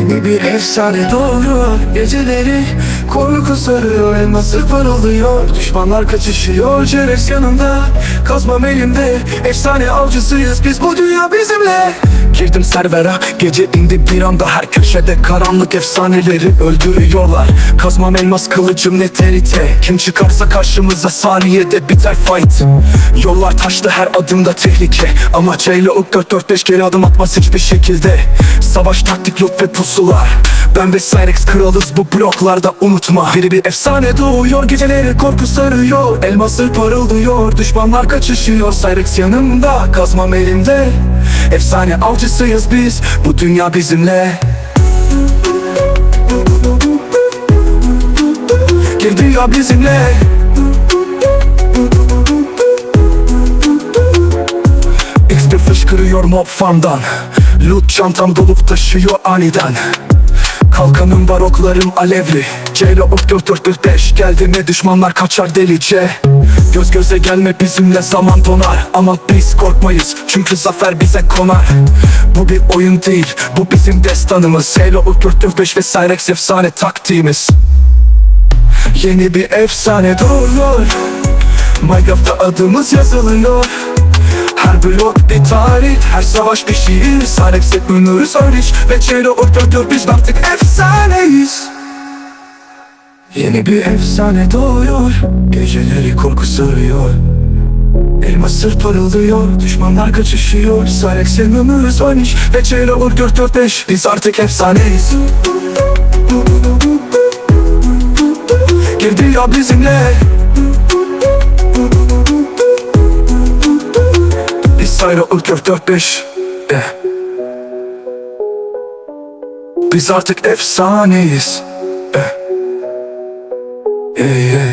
Yeni bir efsane doğuyor. Geceleri korku sarıyor Elması parıldıyor. Düşmanlar kaçışıyor Ceres yanında Kazmam elimde Efsane avcısıyız biz. Bu dünya bizimle. Girdim servera Gece indi bir anda. Her köşede Karanlık efsaneleri öldürüyorlar. Kazmam elmas kılıcım ne terite? Kim çıkarsa karşımıza saniyede biter fight. Yollar taşlı her adımda tehlike. Ama C'yle ok 4-4-5 geri adım atmaz hiçbir şekilde. Savaş taktik loot ve pusular. Ben ve Cyrex kralız bu bloklarda unutma. Biri bir efsane doğuyor geceleri korku sarıyor. Elmasır parıldıyor düşmanlar kaçışıyor Cyrex yanımda kazmam elimde. Efsane avcısıyız biz bu dünya bizimle. Gel dünya bizimle. XP fışkırıyor mob farmdan Loot çantam dolup taşıyor aniden. Kalkanım var oklarım alevli Ceylo ok 445 geldi ne düşmanlar kaçar delice. Göz göze gelme bizimle zaman donar. Ama biz korkmayız çünkü zafer bize konar. Bu bir oyun değil bu bizim destanımız. Ceylo ok 445 ve Cyrex efsane taktiğimiz. Yeni bir efsane doğuyor Minecraft'ta adımız yazılıyor. Her blok bir tarih, her savaş bir şiir. Cyrex hep ünlüyüz örneş Ve Ceylo ortadır biz artık efsaneyiz Yeni bir efsane doğuyor Geceleri korku sarıyor. Elmas sır parıldıyor Düşmanlar kaçışıyor. Cyrex ünlüyüz örneş Ve ortadır beş. Biz artık efsaneyiz. Girdi ya bizimle. Biz Sayra Ülkör 4-5 eh. Biz artık efsaneyiz yeah, yeah.